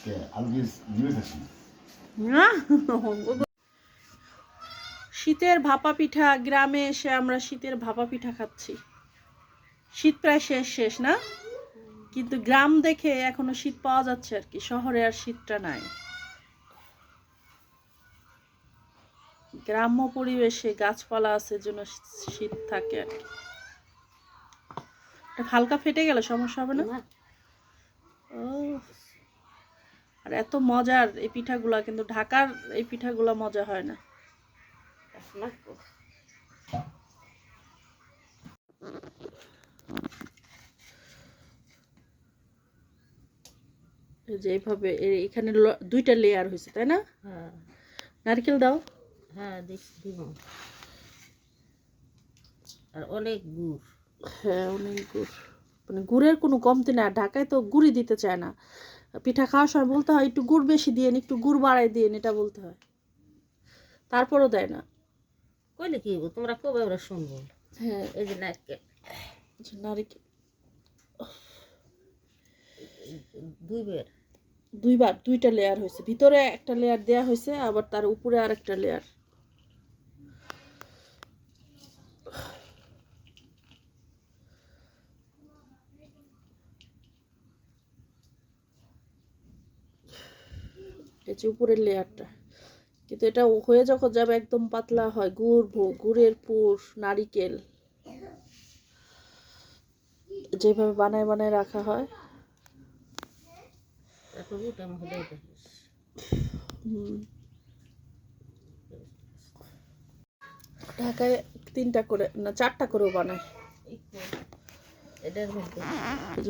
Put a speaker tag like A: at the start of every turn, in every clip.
A: শীতের ভাপা পিঠা গ্রামে এসে আমরা শীতের ভাপা পিঠা খাচ্ছি। শীত প্রায় শেষ শেষ না? কিন্তু গ্রাম দেখে এখনও শীত পাওয়া যাচ্ছে আর কি শহরে আর শীতটা নাই। গ্রাম্য পরিবেশে গাছপালা আছে জন্য শীত থাকে আর কি। এটা হালকা ফেটে গেলে সমস্যা হবে না? ও আর এত মজার এই পিঠাগুলা কিন্তু ঢাকার এই পিঠাগুলা মজা হয় না। এই যে এইভাবে এখানে দুইটা লেয়ার হয়েছে তাই না?
B: হ্যাঁ।
A: নারকেল দাও।
B: হ্যাঁ দিব। আর অনেক গুড়।
A: হ্যাঁ অনেক গুড়। মানে গুড়ের কোনো কমতি না ঢাকায় তো গুড়ই দিতে চায় না। পিঠা খাওয়ার সময় বলতে হয় একটু গুড় বেশি দিয়ে একটু গুড় বাড়াই দিয়ে এটা বলতে হয়। তারপরও দেয় না।
B: কইলে কি? তোমরা কবে ওরা শুনব?
A: হ্যাঁ।
B: এই যে নারকেল।
A: নারিকেল।
B: দুই
A: দুইবার দুইটা লেয়ার হয়েছে। ভিতরে একটা লেয়ার দেয়া হয়েছে আবার তার উপরে আর একটা লেয়ার যে উপরের লেয়ারটা। কিন্তু এটা হয়ে যখন যাবে একদম পাতলা হয় গুড় ভো- গুড়ের পুর নারিকেল। যেভাবে বানায় বানায় রাখা হয়। ঢাকায় তিনটা করে না চারটা করেও বানায়।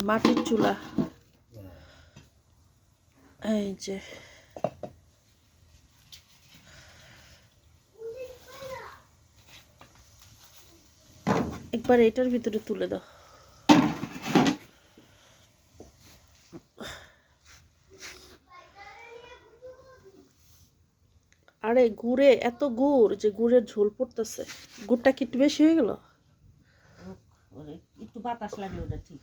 A: মাটির চুলা। এই যে। একবার এটার ভিতরে তুলে দাও। আরে গুড়ে এত গুড় যে গুড়ের ঝোল পড়তেছে। গুড়টা কি একটু বেশি হয়ে গেল?
B: একটু বাতাস লাগলে ওটা ঠিক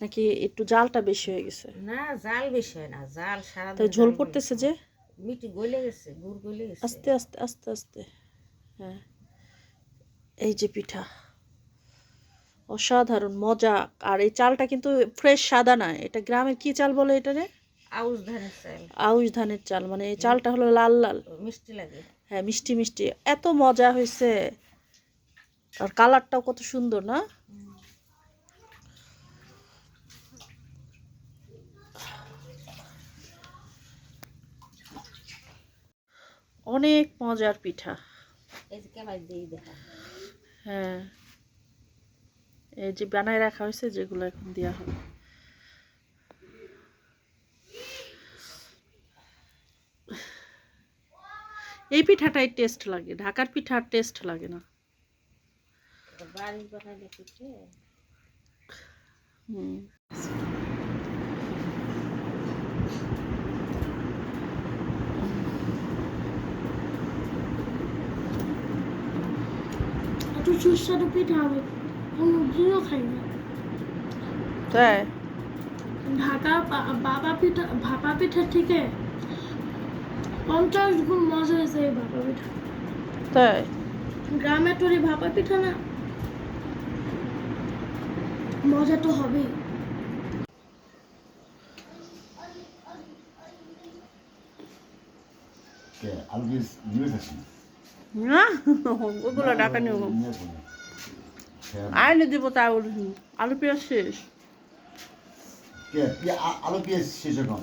A: নাকি একটু জালটা বেশি হয়ে গেছে?
B: না জাল বেশি হয় না জাল সারা
A: তাই ঝোল পড়তেছে যে?
B: মিটি গলে গেছে গুড় গলে গেছে।
A: আস্তে আস্তে আস্তে আস্তে। হ্যাঁ। এই যে পিঠা। অসাধারণ মজা। আর এই চালটা কিন্তু ফ্রেশ সাদা না এটা গ্রামের কি চাল বলে এটা রে?
B: আউশ ধানের চাল।
A: আউশ ধানের চাল মানে এই চালটা হলো লাল লাল।
B: মিষ্টি লাগে।
A: হ্যাঁ মিষ্টি মিষ্টি। এত মজা হয়েছে। আর কালারটাও কত সুন্দর না? অনেক মজার পিঠা। হ্যাঁ। এই যে বানায় রাখা হয়েছে, যেগুলো এখন দেওয়া হবে। এই পিঠাটাই টেস্ট লাগে, ঢাকার পিঠার টেস্ট লাগে না। হুম।
C: একটু সুস্বাদু পিঠা হবে। কোনোদিনও খাই না।
A: তাই?
C: ঢাকার বাবা পিঠা ভাপা পিঠা থেকে পঞ্চাশ গুণ মজা হয়েছে এই ভাপা পিঠা।
A: তাই?
C: গ্রামের তোর এই ভাপা পিঠা না মজা তো হবেই।
A: না ওগুলো ঢাকা নিয়ে আইনে দিব তাই বলছি আলু পেঁয়াজ শেষ।
D: আলু পেঁয়াজ শেষ এখন?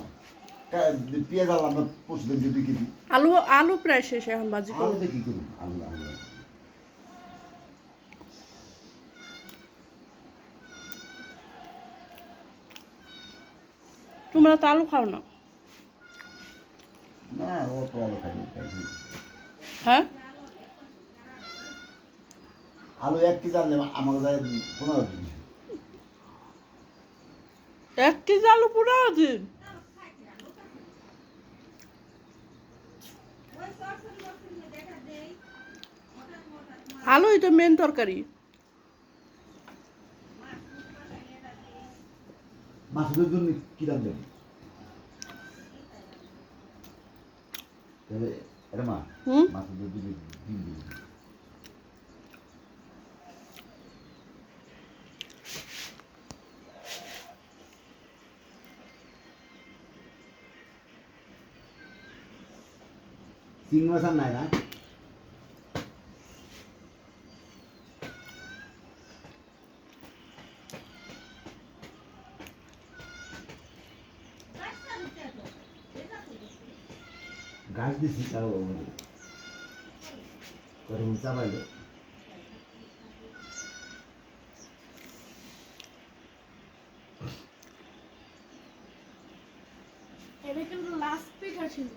D: পেঁয়াজ আলু আমরা পরশু দিন দুই কেজি
A: আলু আলু প্রায় শেষ এখন বাজি করব
D: কি করুন আলু আলু
A: তোমরা তো আলু খাও না।
D: না ও তো আলু খাই খাই
A: হ্যাঁ?
D: আলু এক কেজি আনলে আমার যায় পনেরো দিন।
A: এক কেজি আলু পনেরো দিন? আলু এটা মেন তরকারি।
D: মাছের জন্য কি রাখবেন তাহলে এটা মা
A: হুম?
D: মাছ দিয়ে দিবি ডিম তিন মাস আর নাই না। গাছ দিছি তাও গরম চাবাইলো লাস্ট পিঠা ছিল।